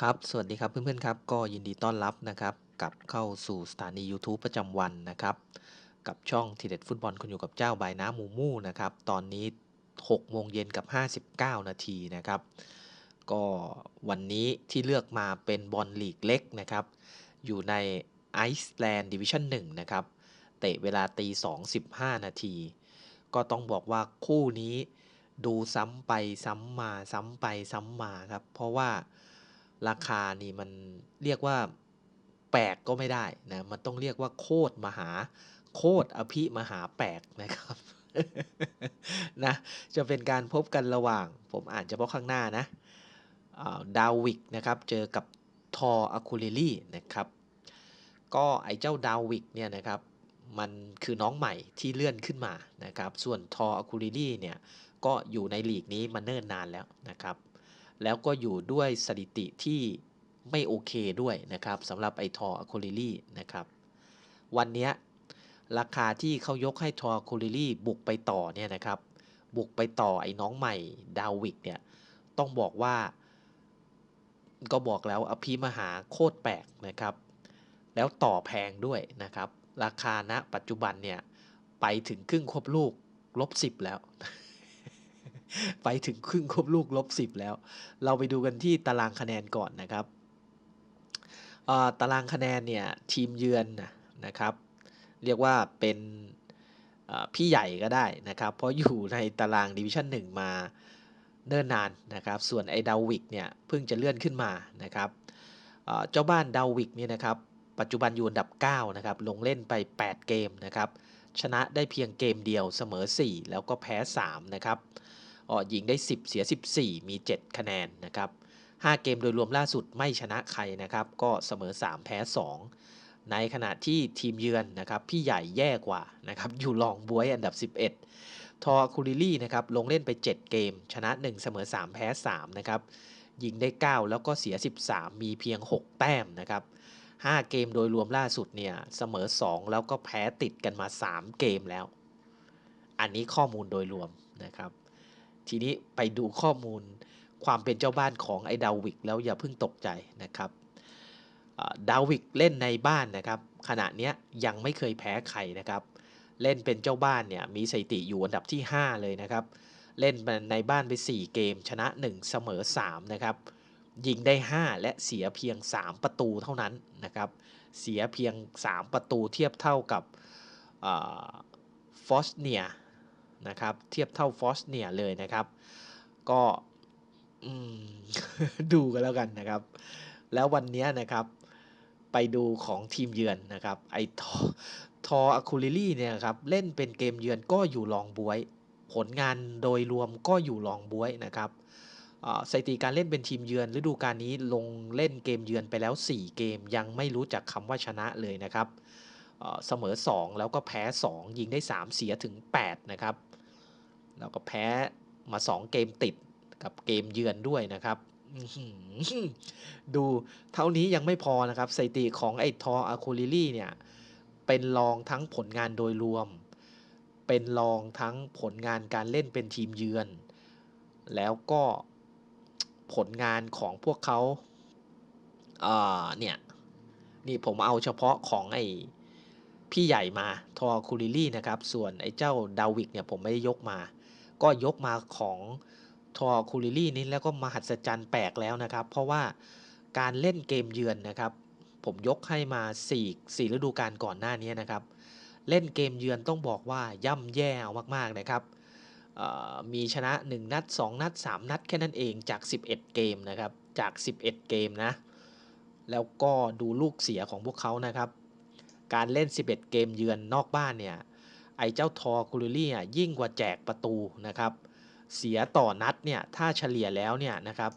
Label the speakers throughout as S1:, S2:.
S1: ครับ สวัสดีครับเพื่อนๆครับ ก็ยินดีต้อนรับนะครับกลับเข้าสู่สถานี YouTube ประจำวันนะครับ กับช่องทีเด็ดฟุตบอลคุณอยู่กับเจ้าบายน้ำมูมูนะครับ ตอนนี้6โมงเย็นกับ 59 นาทีนะครับ ก็วันนี้ที่เลือกมาเป็นบอลลีกเล็กนะครับ อยู่ในไอซ์แลนด์ดิวิชั่น1นะครับ เตะเวลาตี2 15 นาที ก็ต้องบอกว่าคู่นี้ดูซ้ำไปซ้ำมาซ้ำไปซ้ำมาครับ เพราะว่า ราคานี่มันเรียกว่าแปลกก็ไม่ได้นะ มันต้องเรียกว่าโคตรมหา โคตรอภิมหาแปลกนะครับนะจะเป็นการพบกันระหว่าง ผมอ่านเฉพาะข้างหน้านะดาวิกนะครับ เจอกับทออะคูเลลี่นะครับ ก็ไอ้เจ้าดาวิกเนี่ยนะครับ มันคือน้องใหม่ที่เลื่อนขึ้นมานะครับ ส่วนทออะคูเลลี่เนี่ย ก็อยู่ในลีกนี้มาเนิ่นนานแล้วนะครับ แล้วก็อยู่ด้วยสถิติที่ไม่โอเคด้วยนะครับสำหรับไอทออะโคลิลี่นะครับ วันนี้ราคาที่เขายกให้ทออะโคลิลี่บุกไปต่อเนี่ยนะครับ บุกไปต่อไอ้น้องใหม่ดาวิกเนี่ยต้องบอกว่า ก็บอกแล้วอภิมหาโคตรแปลกนะครับ แล้วต่อแพงด้วยนะครับ ราคาณปัจจุบันเนี่ยไปถึงครึ่งครบลูกลบสิบแล้ว ไปถึงครึ่งครบลูกลบสิบแล้ว เราไปดูกันที่ตารางคะแนนก่อนนะครับตารางคะแนนเนี่ยทีมเยือนนะนะครับ เรียกว่าเป็นพี่ใหญ่ก็ได้นะครับ เพราะอยู่ในตารางดิวิชั่นหนึ่งมาเนิ่นนานนะครับ ส่วนไอ้ดาวิกเนี่ยเพิ่งจะเลื่อนขึ้นมานะครับเจ้าบ้านดาวิกเนี่ยนะครับ ปัจจุบันอยู่อันดับ 9 นะครับ ลงเล่นไป 8 เกมนะครับ ชนะได้เพียงเกมเดียวเสมอ 4 แล้วก็แพ้ 3 นะครับ อ๋อยิงได้ 10 เสีย 14 มี 7 คะแนนนะครับ 5 เกมโดยรวมล่าสุดไม่ชนะใครนะครับ ก็เสมอ 3 แพ้ 2 ในขณะที่ทีมเยือนนะครับ พี่ใหญ่แย่กว่านะครับ อยู่รองบวยอันดับ 11 ทอคูริลี่นะครับ ลงเล่นไป 7 เกม ชนะ 1 เสมอ 3 แพ้ 3 นะครับ ยิงได้ 9 แล้วก็เสีย 13 มีเพียง 6 แต้มนะครับ5 เกมโดยรวมล่าสุดเนี่ยเสมอ 2 แล้วก็แพ้ติดกันมา 3 เกมแล้ว อันนี้ข้อมูลโดยรวมนะครับ ทีนี้ไปดูข้อมูลความเป็นเจ้าบ้านของไอ้ดาวิกแล้วอย่าเพิ่งตกใจนะครับดาวิกเล่นในบ้านนะครับ ขณะนี้ยยังไม่เคยแพ้ใครนะครับ เล่นเป็นเจ้าบ้านเนี่ยมีสถิติอยู่อันดับที่ 5 เลยนะครับ เล่นในบ้านไป 4 เกม ชนะ 1 เสมอ 3 นะครับ ยิงได้ 5 และเสียเพียง 3 ประตูเท่านั้นนะครับ เสียเพียง 3 ประตูเทียบเท่ากับฟอสเนีย นะครับเทียบเท่าฟอสเนียเลยนะครับ ก็ดูกันแล้วกันนะครับ แล้ววันนี้นะครับไปดูของทีมเยือนนะครับ ไอทอทออะคูลิลี่เนี่ยครับเล่นเป็นเกมเยือนก็อยู่รองบวย ผลงานโดยรวมก็อยู่รองบวยนะครับสถิติการเล่นเป็นทีมเยือนฤดูกาลนี้ลงเล่นเกมเยือนไปแล้ว 4 เกมยังไม่รู้จักคำว่าชนะเลยนะครับเอ่อเสมอ 2 แล้วก็แพ้ 2 ยิงได้ 3 เสียถึง 8 นะครับ แล้วก็แพ้มา 2 เกมติดกับเกมเยือนด้วยนะครับ ดูเท่านี้ยังไม่พอนะครับสถิติของไอ้ทออะคูลิลี่เนี่ย เป็นรองทั้งผลงานโดยรวม เป็นรองทั้งผลงานการเล่นเป็นทีมเยือน แล้วก็ผลงานของพวกเขาอ่าเนี่ย นี่ผมเอาเฉพาะของไอ้พี่ใหญ่มาทอคูลิลี่นะครับ ส่วนไอ้เจ้าดาวิกเนี่ยผมไม่ได้ยกมา ก็ยกมาของทอคูลิลี่นี่แล้วก็มหัศจรรย์แปลกแล้วนะครับ เพราะว่าการเล่นเกมเยือนนะครับ ผมยกให้มา4 4ฤดูกาลก่อนหน้านี้นะครับ เล่นเกมเยือนต้องบอกว่าย่ำแย่มากๆนะครับมีชนะ 1 นัด 2 นัด 3 นัดแค่นั้นเองจาก 11 เกมนะครับ จาก 11 เกมนะ แล้วก็ดูลูกเสียของพวกเขานะครับ การเล่น 11 เกมเยือนนอกบ้านเนี่ย ไอ้เจ้าทอคูลิลี่อะยิ่งกว่าแจกประตูนะครับเสียต่อนัดเนี่ยถ้าเฉลี่ยแล้วเนี่ยนะครับ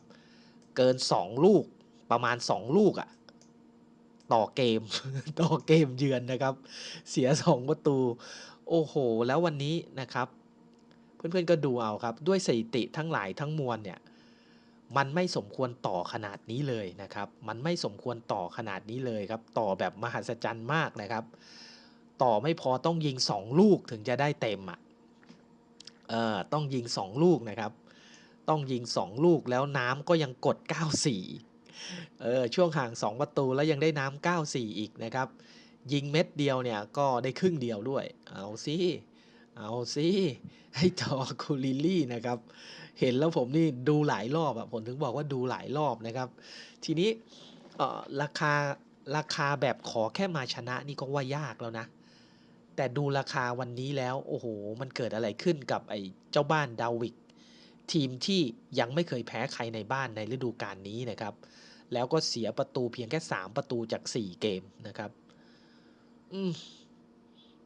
S1: เกิน 2 ลูกประมาณ 2 ลูกอะต่อเกมต่อเกมเยือนนะครับ เสีย 2 ประตู โอ้โห แล้ววันนี้นะครับ เพื่อนๆก็ดูเอาครับ ด้วยสถิติทั้งหลายทั้งมวลเนี่ยมันไม่สมควรต่อขนาดนี้เลยนะครับ มันไม่สมควรต่อขนาดนี้เลยครับ ต่อแบบมหัศจรรย์มากนะครับ ต่อไม่พอต้องยิง 2 ลูกถึงจะได้เต็มอะเออต้องยิง 2 ลูกนะครับ ต้องยิง 2 ลูกแล้วน้ำก็ยังกด 94เออช่วงห่าง 2 ประตูแล้วยังได้น้ำ9-4 อีกนะครับ ยิงเม็ดเดียวเนี่ยก็ได้ครึ่งเดียวด้วย เอาสิเอาสิให้ทอคูลิลี่นะครับ เห็นแล้วผมนี่ดูหลายรอบอะผมถึงบอกว่าดูหลายรอบนะครับ ทีนี้ราคาราคาแบบขอแค่มาชนะนี่ก็ว่ายากแล้วนะ แต่ดูราคาวันนี้แล้ว โอ้โห มันเกิดอะไรขึ้นกับไอ้เจ้าบ้านดาวิก ทีมที่ยังไม่เคยแพ้ใครในบ้านในฤดูกาลนี้นะครับ แล้วก็เสียประตูเพียงแค่ 3 ประตูจาก 4 เกมนะครับ อืม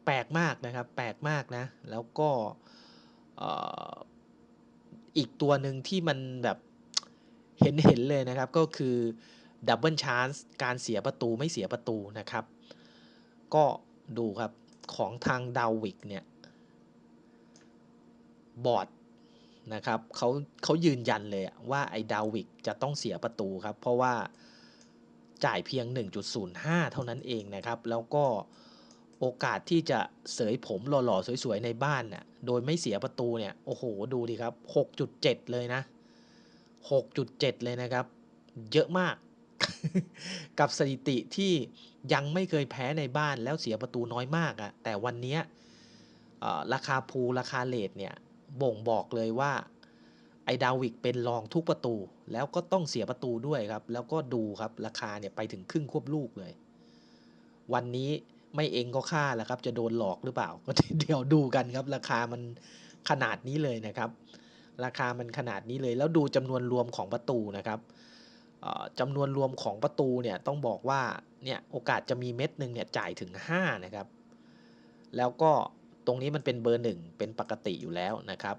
S1: แปลกมากนะครับ แปลกมากนะ แล้วก็อีกตัวหนึ่งที่มันแบบเห็นเห็นเลยนะครับก็คือดับเบิลชานส์การเสียประตูไม่เสียประตูนะครับ ก็ดูครับ ของทางดาวิกเนี่ยบอร์ดนะครับเขาเขายืนยันเลยว่าไอ้ดาวิกจะต้องเสียประตูครับ เพราะว่าจ่ายเพียง 1.05 เท่านั้นเองนะครับ แล้วก็โอกาสที่จะเสยผมหล่อๆ สวยๆ ในบ้านเนี่ยโดยไม่เสียประตูเนี่ย โอ้โห ดูดิครับ 6.7 เลยนะ 6.7 เลยนะครับ เยอะมาก กับสถิติที่ยังไม่เคยแพ้ในบ้านแล้วเสียประตูน้อยมากอะแต่วันนี้ราคาพูลราคาเลทเนี่ยบ่งบอกเลยว่าไอดาวิกเป็นรองทุกประตู แล้วก็ต้องเสียประตูด้วยครับ แล้วก็ดูครับราคาเนี่ยไปถึงครึ่งควบลูกเลย วันนี้ไม่เองก็ค่าแล้วครับ จะโดนหลอกหรือเปล่า ก็เดี๋ยวดูกันครับ ราคามันขนาดนี้เลยนะครับ ราคามันขนาดนี้เลย แล้วดูจำนวนรวมของประตูนะครับ จำนวนรวมของประตูเนี่ยต้องบอกว่าเนี่ยโอกาสจะมีเม็ดหนึ่งเนี่ยจ่ายถึง 5 นะครับ แล้วก็ตรงนี้มันเป็นเบอร์หนึ่งเป็นปกติอยู่แล้วนะครับ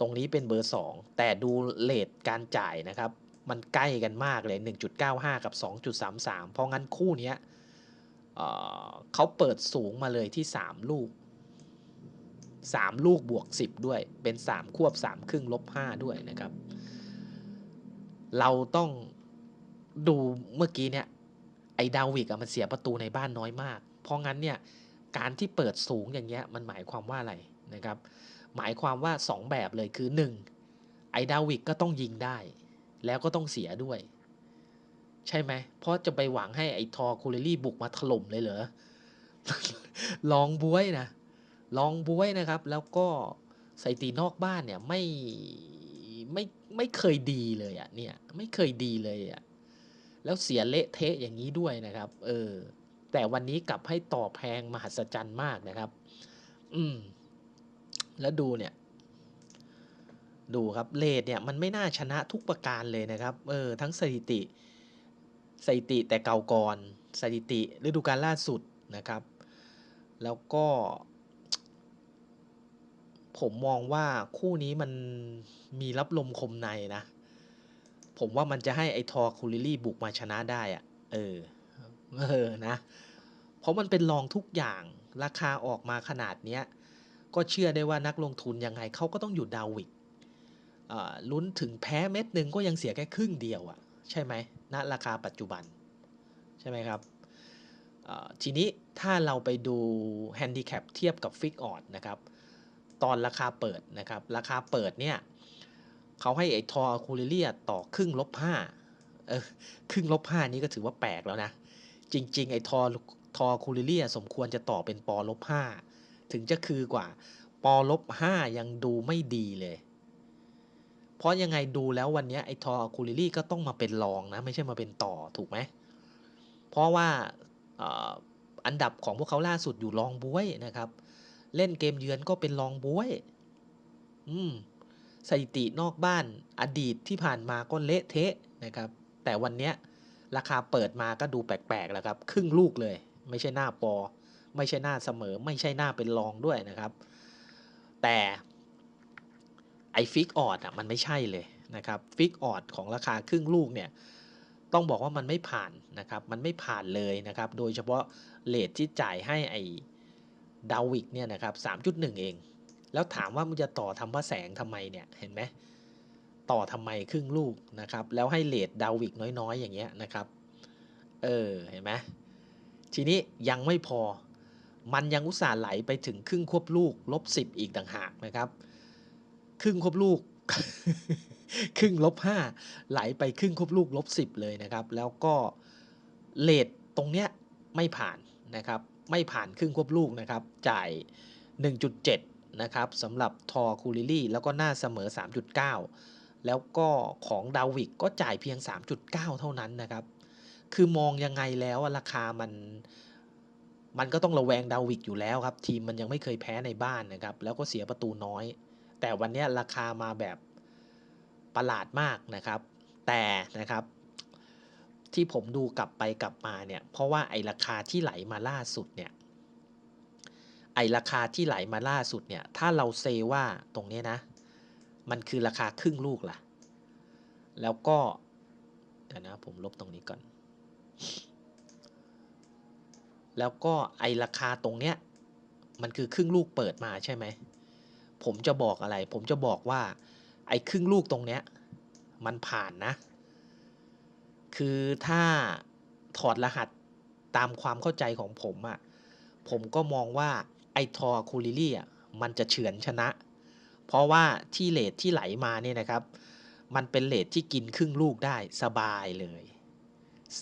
S1: ตรงนี้เป็นเบอร์ 2 แต่ดูเลทการจ่ายนะครับ มันใกล้กันมากเลย 1.95 กับ 2.33 เพราะงั้นคู่เนี้ยเเขาเปิดสูงมาเลยที่ 3 ลูก 3 ลูกบวก 10 ด้วยเป็น 3 ควบ 3 ครึ่งลบ 5 ด้วยนะครับ เราต้องดูเมื่อกี้เนี่ยไอ้ดาวิกอะมันเสียประตูในบ้านน้อยมาก เพราะงั้นเนี่ยการที่เปิดสูงอย่างเงี้ยมันหมายความว่าอะไรนะครับ หมายความว่า 2 แบบเลยคือ 1. ไอ้ดาวิกก็ต้องยิงได้ แล้วก็ต้องเสียด้วย ใช่ไหมเพราะจะไปหวังให้ไอ้ทอคูเรลี่บุกมาถล่มเลยเหรอลองบวยนะลองบวยนะครับ แล้วก็สถิตินอกบ้านเนี่ยไม่ไม่ ไม่เคยดีเลยอะเนี่ยไม่เคยดีเลยอะแล้วเสียเละเทะอย่างนี้ด้วยนะครับ เออ แต่วันนี้กลับให้ต่อแพงมหัศจรรย์มากนะครับ อืม แล้วดูเนี่ย ดูครับเลดเนี่ย มันไม่น่าชนะทุกประการเลยนะครับ เออ ทั้งสถิติ สถิติแต่เก่าก่อนสถิติฤดูกาลล่าสุดนะครับ แล้วก็ ผมมองว่าคู่นี้มันมีรับลมคมในนะ ผมว่ามันจะให้ไอทอคูลิลี่บุกมาชนะได้อะเออ เออนะ เพราะมันเป็นรองทุกอย่างราคาออกมาขนาดเนี้ย ก็เชื่อได้ว่านักลงทุนยังไงเขาก็ต้องอยู่ดาวิกอ่อลุ้นถึงแพ้เม็ดหนึ่งก็ยังเสียแค่ครึ่งเดียวอะใช่ไหมณราคาปัจจุบัน ใช่ไหมครับอ่อทีนี้ถ้าเราไปดูแฮนดิแคปเทียบกับฟิกออดนะครับ ตอนราคาเปิดนะครับ ราคาเปิดเนี่ยเขาให้ไอ้ทอคูลิเลียต่อครึ่งลบห้าเออครึ่งลบห้านี้ก็ถือว่าแปลกแล้วนะ จริง ๆ ไอ้ทอทอคูลิเลียสมควรจะต่อเป็นปอลบห้าถึงจะคือกว่าปอลบห้ายังดูไม่ดีเลย เพราะยังไงดูแล้ววันนี้ไอ้ทอคูลิลี่ก็ต้องมาเป็นรองนะ ไม่ใช่มาเป็นต่อถูกไหม เพราะว่าอันดับของพวกเขาล่าสุดอยู่รองบวยนะครับ เล่นเกมเยือนก็เป็นรองบวย อืมสถิตินอกบ้านอดีตที่ผ่านมาก็เละเทะนะครับ แต่วันเนี้ยราคาเปิดมาก็ดูแปลกๆแล้วครับ ครึ่งลูกเลย ไม่ใช่หน้าปอ ไม่ใช่หน้าเสมอ ไม่ใช่หน้าเป็นรองด้วยนะครับ แต่ไอฟิกออดอะมันไม่ใช่เลยนะครับฟิกออดของราคาครึ่งลูกเนี่ยต้องบอกว่ามันไม่ผ่านนะครับ มันไม่ผ่านเลยนะครับ โดยเฉพาะเลทที่จ่ายให้ไอ ดาวิกเนี่ยนะครับ3.1 เอง แล้วถามว่ามึงจะต่อทำพระแสงทำไมเนี่ยเห็นไหมต่อทำไมครึ่งลูกนะครับ แล้วให้เลทดาวิกน้อยๆ อย่างเงี้ยนะครับ เออเห็นไหมทีนี้ยังไม่พอมันยังอุตส่าห์ไหลไปถึงครึ่งควบลูกลบสิบอีกต่างหากนะครับ ครึ่งควบลูก ครึ่งลบห้าไหลไปครึ่งควบลูกลบสิบเลยนะครับ แล้วก็เลทตรงเนี้ยไม่ผ่านนะครับ ไม่ผ่านครึ่งควบลูกนะครับ จ่าย 1.7 นะครับสำหรับทอคูลิลี่ แล้วก็หน้าเสมอ 3.9 แล้วก็ของดาวิกก็จ่ายเพียง 3.9 เท่านั้นนะครับ คือมองยังไงแล้วราคามันมันก็ต้องระแวงดาวิกอยู่แล้วครับ ทีมมันยังไม่เคยแพ้ในบ้านนะครับ แล้วก็เสียประตูน้อย แต่วันนี้ราคามาแบบประหลาดมากนะครับ แต่นะครับ ที่ผมดูกลับไปกลับมาเนี่ย เพราะว่าไอราคาที่ไหลมาล่าสุดเนี่ย ไอราคาที่ไหลมาล่าสุดเนี่ย ถ้าเราเซว่าตรงนี้นะ มันคือราคาครึ่งลูกล่ะ แล้วก็เดี๋ยวนะผมลบตรงนี้ก่อน แล้วก็ไอราคาตรงเนี้ย มันคือครึ่งลูกเปิดมาใช่ไหม ผมจะบอกอะไร ผมจะบอกว่า ไอครึ่งลูกตรงเนี้ย มันผ่านนะ คือถ้าถอดรหัสตามความเข้าใจของผมอะ่ะผมก็มองว่าไอทอคูลิลี่อะมันจะเฉือนชนะ เพราะว่าที่เลทที่ไหลมาเนี่ยนะครับ มันเป็นเลทที่กินครึ่งลูกได้สบายเลย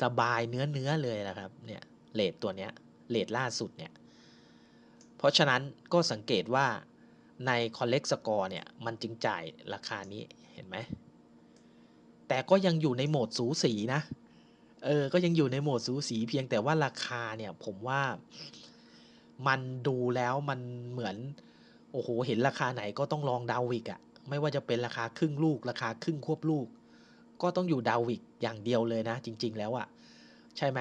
S1: สบายเนื้อเนื้อเลยนะครับเนี่ยเลทตัวเนี้ยเลทล่าสุดเนี่ยเพราะฉะนั้นก็สังเกตว่าใน collect score เนี่ยมันจึงจ่ายราคานี้เห็นไหม แต่ก็ยังอยู่ในโหมดสูสีนะ เออ ก็ยังอยู่ในโหมดสูสีเพียงแต่ว่าราคาเนี่ย ผมว่ามันดูแล้วมันเหมือน โอ้โห เห็นราคาไหนก็ต้องลองดาวิกอะไม่ว่าจะเป็นราคาครึ่งลูก ราคาครึ่งควบลูก ก็ต้องอยู่ดาวิกอย่างเดียวเลยนะ จริง ๆ แล้วอะใช่ไหม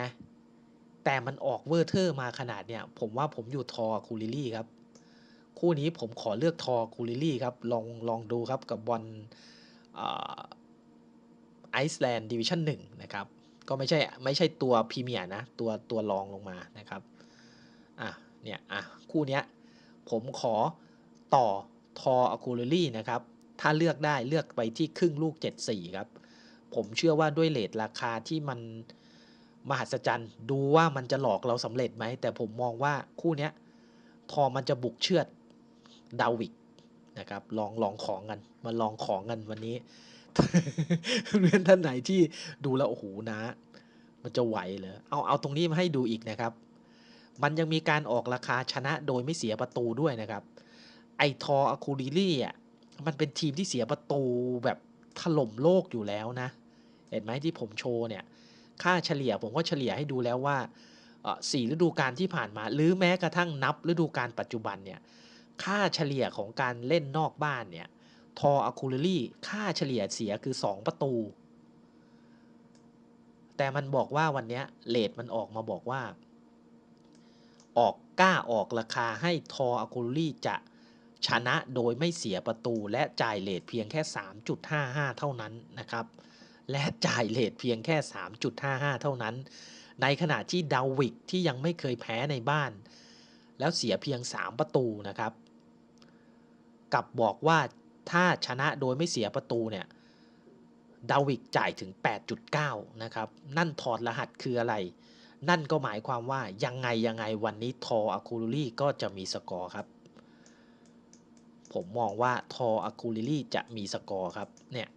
S1: แต่มันออกเวอร์เทอร์มาขนาดเนี่ย ผมว่าผมอยู่ทอคูลิลี่ครับ คู่นี้ผมขอเลือกทอคูลิลี่ครับ ลองลองดูครับกับบอล ไอซ์แลนด์ดิวิชั่นหนึ่งนะครับ ก็ไม่ใช่ไม่ใช่ตัวพรีเมียร์นะ ตัวตัวรองลงมานะครับ อะ เนี่ย อะ คู่เนี้ย ผมขอต่อทออะคูลลี่นะครับ ถ้าเลือกได้เลือกไปที่ครึ่งลูก 74 ครับ ผมเชื่อว่าด้วยเลทราคาที่มันมหัศจรรย์ ดูว่ามันจะหลอกเราสำเร็จไหม แต่ผมมองว่าคู่เนี้ย ทอมันจะบุกเชือดดาวิกนะครับ ลองลองของกัน มาลองของกันวันนี้ เพื่อนท่านไหนที่ดูแล้วโอ้โหนะ มันจะไหวเหรอเอาเอาตรงนี้มาให้ดูอีกนะครับ มันยังมีการออกราคาชนะโดยไม่เสียประตูด้วยนะครับ ไอทออะคูลิลี่อะมันเป็นทีมที่เสียประตูแบบถล่มโลกอยู่แล้วนะ เห็นไหมที่ผมโชว์เนี่ย ค่าเฉลี่ยผมก็เฉลี่ยให้ดูแล้วว่าสี่ฤดูกาลที่ผ่านมา หรือแม้กระทั่งนับฤดูกาลปัจจุบันเนี่ย ค่าเฉลี่ยของการเล่นนอกบ้านเนี่ย ทออะคูลลี่ค่าเฉลี่ยเสียคือ 2 ประตู แต่มันบอกว่าวันนี้เลทมันออกมาบอกว่า ออกกล้าออกราคาให้ทออะคูลลี่จะชนะโดยไม่เสียประตูและจ่ายเลทเพียงแค่ 3.55 เท่านั้นนะครับ และจ่ายเลทเพียงแค่ 3.55 เท่านั้น ในขณะที่ดาวิกที่ยังไม่เคยแพ้ในบ้าน แล้วเสียเพียง 3 ประตูนะครับ กับบอกว่า ถ้าชนะโดยไม่เสียประตูเนี่ยดาวิกจ่ายถึง 8.9 นะครับ นั่นถอดรหัสคืออะไร นั่นก็หมายความว่ายังไงยังไงวันนี้ทออะคูลลี่ก็จะมีสกอร์ครับ ผมมองว่าทออะคูลลี่จะมีสกอร์ครับเนี่ย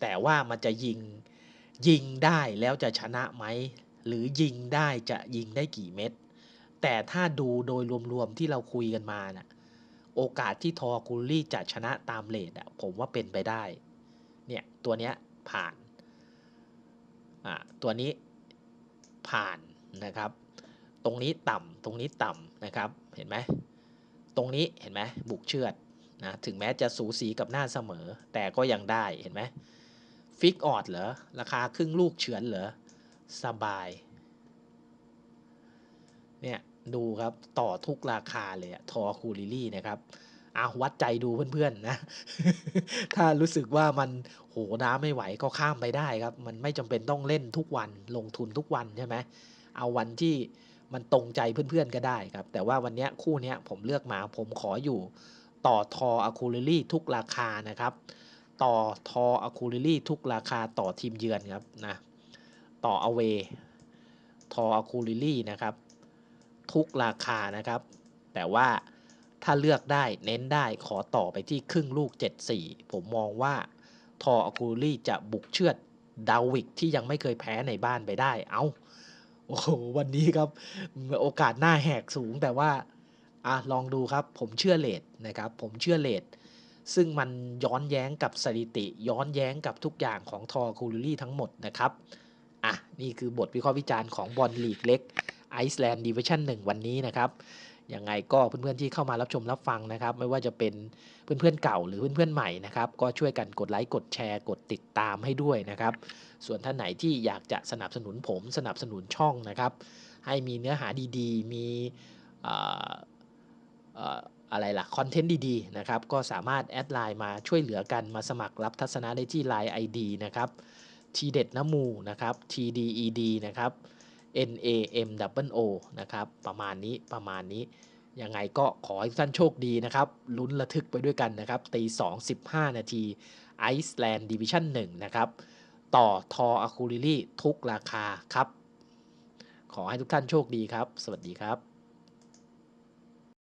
S1: แต่ว่ามันจะยิงยิงได้แล้วจะชนะไหม หรือยิงได้จะยิงได้กี่เม็ดแต่ถ้าดูโดยรวมๆที่เราคุยกันมานะ่ะ โอกาสที่ทอคูลี่จะชนะตามเลทอะผมว่าเป็นไปได้ เนี่ย ตัวเนี้ยผ่าน อ่า ตัวนี้ผ่านนะครับ ตรงนี้ต่ำตรงนี้ต่ำนะครับ เห็นไหม ตรงนี้เห็นไหมบุกเชือดนะ ถึงแม้จะสูสีกับหน้าเสมอ แต่ก็ยังได้ เห็นไหมฟิกออดเหรอ ราคาครึ่งลูกเฉือนเหรอ สบาย เนี่ย ดูครับ ต่อทุกราคาเลยอะทอคูลิลี่นะครับอาวัดใจดูเพื่อนๆนะ ถ้ารู้สึกว่ามันโหน้ำไม่ไหวก็ข้ามไปได้ครับ มันไม่จำเป็นต้องเล่นทุกวันลงทุนทุกวันใช่ไหมเอาวันที่มันตรงใจเพื่อนๆก็ได้ครับ แต่ว่าวันนี้คู่นี้ผมเลือกมาผมขออยู่ต่อทออะคูลิลี่ทุกราคานะครับ ต่อทออะคูลิลี่ทุกราคาต่อทีมเยือนครับนะต่ออเวทออะคูลิลี่นะครับ ทุกราคานะครับ แต่ว่าถ้าเลือกได้เน้นได้ขอต่อไปที่ครึ่งลูก 7-4 ผมมองว่าทออากูรี่จะบุกเชือดดาวิกที่ยังไม่เคยแพ้ในบ้านไปได้ เอา้า โอ้โห วันนี้ครับ โอกาสหน้าแหกสูงแต่ว่าอะลองดูครับ ผมเชื่อเลดนะครับ ผมเชื่อเลดซึ่งมันย้อนแย้งกับสถิติ ย้อนแย้งกับทุกอย่างของทอคูลูรี่ทั้งหมดนะครับ อะ นี่คือบทวิเคราะห์วิจารณ์ของบอลลีกเล็ก ไอซ์แลนด์ดิวิชั่นหนึ่งวันนี้นะครับยังไงก็เพื่อนๆที่เข้ามารับชมรับฟังนะครับ ไม่ว่าจะเป็นเพื่อนๆเก่าหรือเพื่อนๆใหม่นะครับ ก็ช่วยกันกดไลค์กดแชร์กดติดตามให้ด้วยนะครับ ส่วนท่านไหนที่อยากจะสนับสนุนผมสนับสนุนช่องนะครับ ให้มีเนื้อหาดีๆ มีเอ่อเอ่ออะไรล่ะคอนเทนต์ดีๆนะครับ ก็สามารถแอดไลน์มาช่วยเหลือกันมาสมัครรับทัศนะได้ที่ Line ID นะครับทีเด็ดน้ำมูนะครับ TDED นะครับ N A M W O นะครับประมาณนี้ประมาณนี้ยังไงก็ขอให้ทุกท่านโชคดีนะครับลุ้นระทึกไปด้วยกันนะครับตี2 15นาทีไอซ์แลนด์ดิวิชั่น1นะครับต่อทออะคูลิลี่ทุกราคาครับ ขอให้ทุกท่านโชคดีครับ สวัสดีครับ